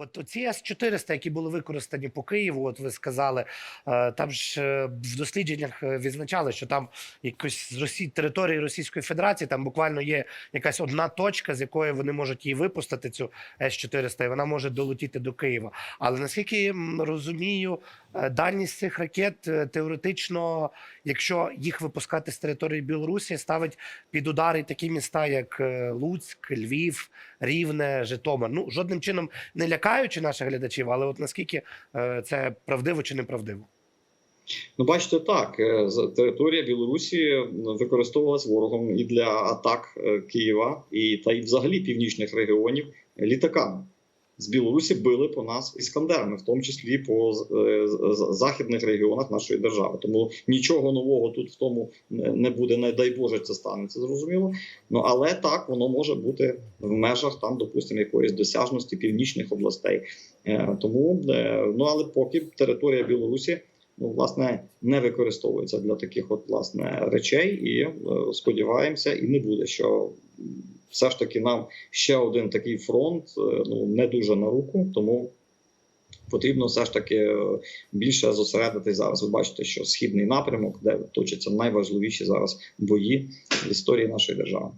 От ці С-400, які були використані по Києву, от ви сказали, е, там ж е, в дослідженнях е, відзначали, що там якось з Росії території Російської Федерації там буквально є якась одна точка, з якої вони можуть її випустити, цю С-400, і вона може долетіти до Києва. Але наскільки розумію, дальність цих ракет е, теоретично, якщо їх випускати з території Білорусі, ставить під удари такі міста, як е, Луцьк, Львів, Рівне, Житомир. Ну жодним чином не лякаючи наших глядачів, але от наскільки е, це правдиво чи неправдиво? Ну, бачите, так е, територія Білорусі використовувалась ворогом і для атак е, Києва, і та й взагалі північних регіонів літаками. З Білорусі били по нас іскандерами, в тому числі по е, з- західних регіонах нашої держави. Тому нічого нового тут в тому не буде. Не дай Боже, це станеться зрозуміло. Ну але так воно може бути в межах там, допустимо, якоїсь досяжності північних областей. Е, Тому е, ну але поки територія Білорусі ну, власне, не використовується для таких от власне речей, і е, сподіваємося, і не буде, що все ж таки нам ще один такий фронт е, ну не дуже на руку, тому. Потрібно все ж таки е, більше зосередитись зараз. Ви бачите, що східний напрямок, де точаться найважливіші зараз бої в історії нашої держави.